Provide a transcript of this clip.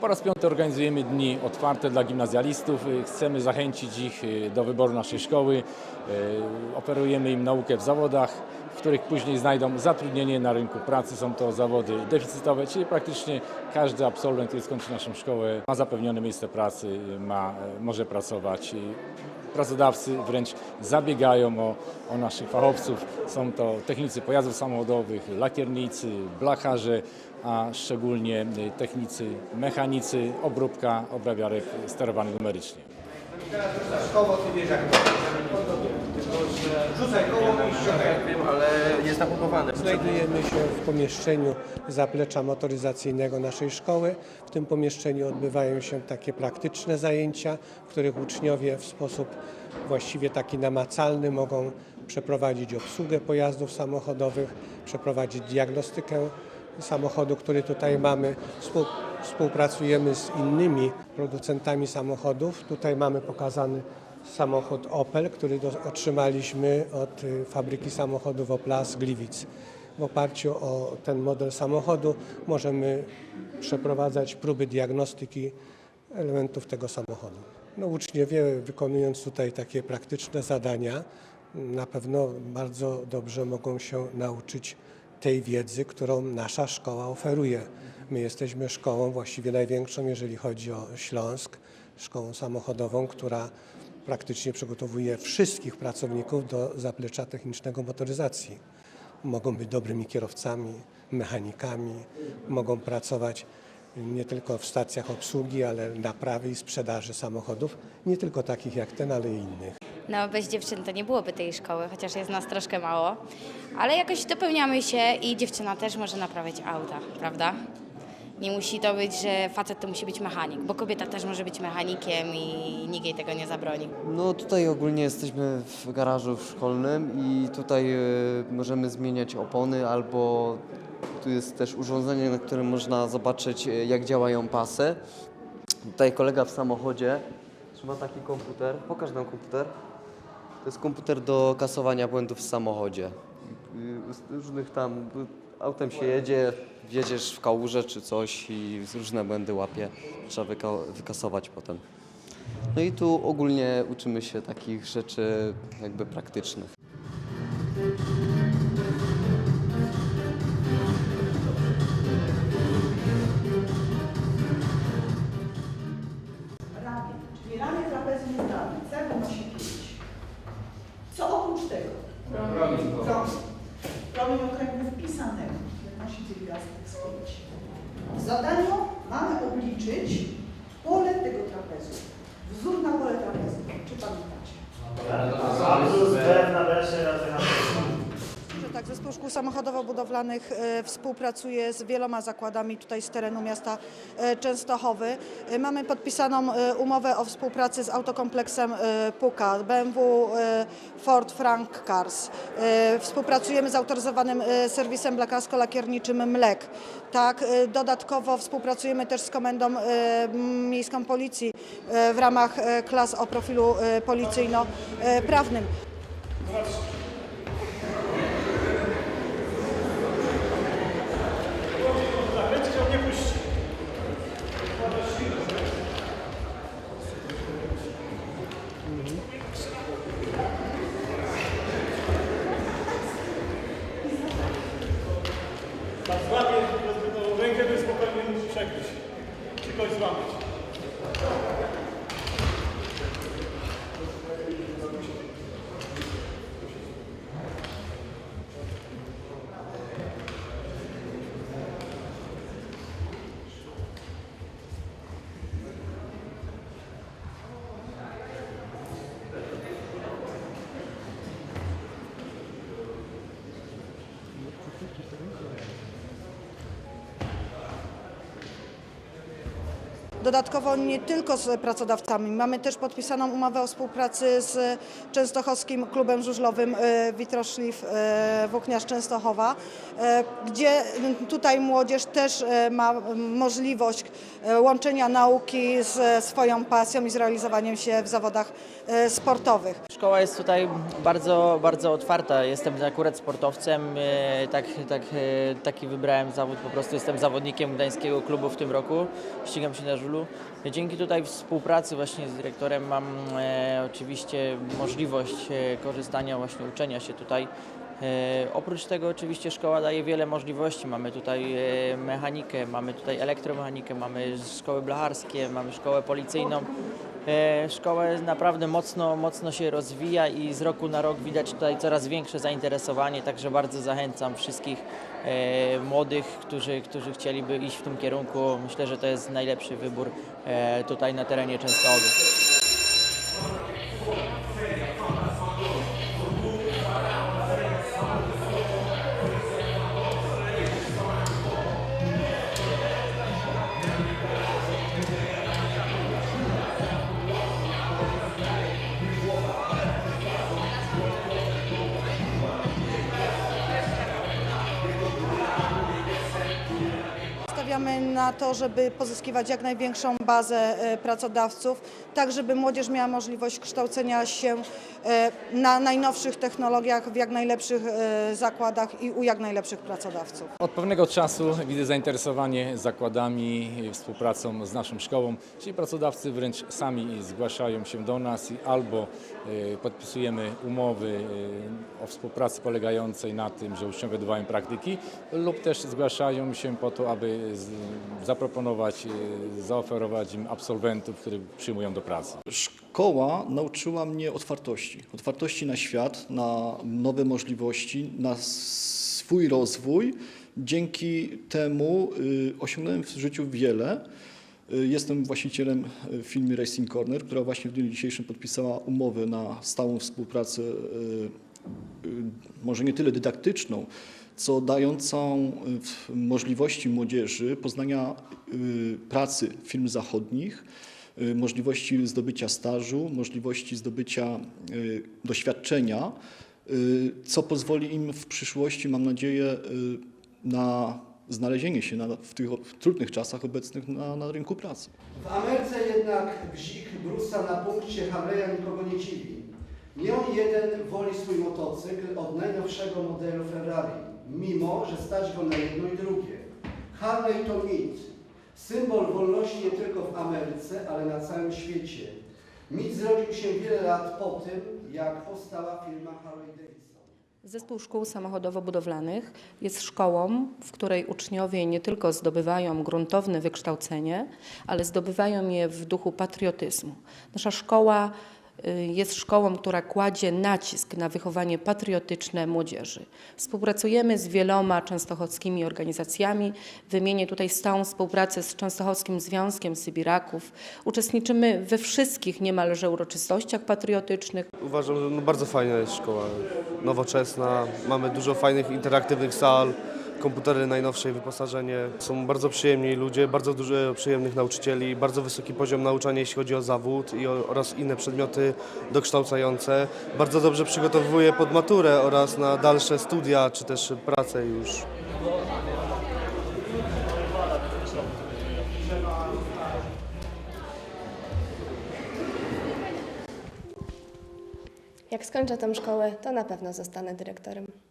Po raz piąty organizujemy dni otwarte dla gimnazjalistów. Chcemy zachęcić ich do wyboru naszej szkoły. Oferujemy im naukę w zawodach, w których później znajdą zatrudnienie na rynku pracy. Są to zawody deficytowe, czyli praktycznie każdy absolwent, który skończy naszą szkołę, ma zapewnione miejsce pracy, ma, może pracować. Pracodawcy wręcz zabiegają o, o naszych fachowców. Są to technicy pojazdów samochodowych, lakiernicy, blacharze, a szczególnie technicy, mechanicy, obróbka obrabiarek sterowanych numerycznie. Koło ty wiesz jak to. Rzucaj koło i ściągaj. Wiem, ale jest napompowany. Znajdujemy się w pomieszczeniu zaplecza motoryzacyjnego naszej szkoły. W tym pomieszczeniu odbywają się takie praktyczne zajęcia, w których uczniowie w sposób właściwie taki namacalny mogą przeprowadzić obsługę pojazdów samochodowych, przeprowadzić diagnostykę samochodu, który tutaj mamy. Współ- Współpracujemy z innymi producentami samochodów. Tutaj mamy pokazany samochód Opel, który do, otrzymaliśmy od y, fabryki samochodów Opla z Gliwic. W oparciu o ten model samochodu możemy przeprowadzać próby diagnostyki elementów tego samochodu. No, uczniowie wykonując tutaj takie praktyczne zadania na pewno bardzo dobrze mogą się nauczyć tej wiedzy, którą nasza szkoła oferuje. My jesteśmy szkołą właściwie największą, jeżeli chodzi o Śląsk, szkołą samochodową, która praktycznie przygotowuje wszystkich pracowników do zaplecza technicznego motoryzacji. Mogą być dobrymi kierowcami, mechanikami, mogą pracować nie tylko w stacjach obsługi, ale naprawy i sprzedaży samochodów, nie tylko takich jak ten, ale i innych. No bez dziewczyn to nie byłoby tej szkoły, chociaż jest nas troszkę mało. Ale jakoś dopełniamy się i dziewczyna też może naprawiać auta, prawda? Nie musi to być, że facet to musi być mechanik, bo kobieta też może być mechanikiem i nikt jej tego nie zabroni. No tutaj ogólnie jesteśmy w garażu szkolnym i tutaj e, możemy zmieniać opony albo tu jest też urządzenie, na którym można zobaczyć e, jak działają pasy. Tutaj kolega w samochodzie trzyma taki komputer. Pokaż nam komputer. To jest komputer do kasowania błędów w samochodzie. Y, Z różnych tam autem się jedzie, wjedziesz w kałużę czy coś i różne błędy łapie. Trzeba wyka- wykasować potem. No i tu ogólnie uczymy się takich rzeczy jakby praktycznych. ramię, czyli ramię cel 5. Co oprócz tego? Promień. Promień okręgu wpisanego wynosi pierwiastek z 5. W zadaniu mamy obliczyć pole tego trapezu. Wzór na pole trapezu. Czy pamiętacie? Że tak, Zespół Szkół Samochodowo-Budowlanych e, współpracuje z wieloma zakładami tutaj z terenu miasta e, Częstochowy. E, Mamy podpisaną umowę o współpracy z autokompleksem Puka, BMW, Ford Frank Cars. Współpracujemy z autoryzowanym serwisem lekarsko-lakierniczym MLEK. Tak, dodatkowo współpracujemy też z Komendą Miejską Policji w ramach klas o profilu policyjno-prawnym. Dodatkowo nie tylko z pracodawcami, mamy też podpisaną umowę o współpracy z Częstochowskim Klubem Żużlowym e, Witroszliw e, Włókniarz Częstochowa, e, gdzie tutaj młodzież też ma możliwość łączenia nauki ze swoją pasją i zrealizowaniem się w zawodach sportowych. Szkoła jest tutaj bardzo, bardzo otwarta. Jestem akurat sportowcem, tak, tak, taki wybrałem zawód, po prostu jestem zawodnikiem Gdańskiego Klubu w tym roku, ścigam się na żulu. Dzięki tutaj współpracy właśnie z dyrektorem mam e, oczywiście możliwość e, korzystania, właśnie uczenia się tutaj. E, oprócz tego oczywiście szkoła daje wiele możliwości. Mamy tutaj e, mechanikę, mamy tutaj elektromechanikę, mamy szkoły blacharskie, mamy szkołę policyjną. E, Szkoła naprawdę mocno, mocno się rozwija i z roku na rok widać tutaj coraz większe zainteresowanie, także bardzo zachęcam wszystkich e, młodych, którzy, którzy chcieliby iść w tym kierunku. Myślę, że to jest najlepszy wybór e, tutaj na terenie Częstochowy. Na to, żeby pozyskiwać jak największą bazę e, pracodawców, tak żeby młodzież miała możliwość kształcenia się e, na najnowszych technologiach w jak najlepszych e, zakładach i u jak najlepszych pracodawców. Od pewnego czasu widzę zainteresowanie zakładami, współpracą z naszą szkołą, czyli pracodawcy wręcz sami zgłaszają się do nas i albo podpisujemy umowy o współpracy polegającej na tym, że uczniowie odbywają praktyki lub też zgłaszają się po to, aby zaproponować, y, zaoferować im absolwentów, których przyjmują do pracy. Szkoła nauczyła mnie otwartości. Otwartości na świat, na nowe możliwości, na swój rozwój. Dzięki temu y, osiągnąłem w życiu wiele. Y, Jestem właścicielem y, firmy Racing Corner, która właśnie w dniu dzisiejszym podpisała umowę na stałą współpracę, może nie tyle dydaktyczną, co dającą y, możliwości młodzieży poznania y, pracy firm zachodnich, y, możliwości zdobycia stażu, możliwości zdobycia doświadczenia, co pozwoli im w przyszłości, mam nadzieję, na znalezienie się na, w tych trudnych czasach obecnych na, na rynku pracy. W Ameryce jednak bzik Brusa na punkcie Harley'a nikogo nie dziwi. Nie on jeden woli swój motocykl od najnowszego modelu Ferrari, mimo że stać go na jedno i drugie. Harley to mit. Symbol wolności nie tylko w Ameryce, ale na całym świecie. Mit zrodził się wiele lat po tym, jak powstała firma Harley Davidson. Zespół Szkół Samochodowo-Budowlanych jest szkołą, w której uczniowie nie tylko zdobywają gruntowne wykształcenie, ale zdobywają je w duchu patriotyzmu. Nasza szkoła jest szkołą, która kładzie nacisk na wychowanie patriotyczne młodzieży. Współpracujemy z wieloma częstochowskimi organizacjami. Wymienię tutaj stałą współpracę z Częstochowskim Związkiem Sybiraków. Uczestniczymy we wszystkich niemalże uroczystościach patriotycznych. Uważam, że no bardzo fajna jest szkoła, nowoczesna, mamy dużo fajnych, interaktywnych sal, komputery najnowsze, wyposażenie. Są bardzo przyjemni ludzie, bardzo dużo przyjemnych nauczycieli, bardzo wysoki poziom nauczania, jeśli chodzi o zawód i o, oraz inne przedmioty dokształcające. Bardzo dobrze przygotowuje pod maturę oraz na dalsze studia, czy też pracę już. Jak skończę tę szkołę, to na pewno zostanę dyrektorem.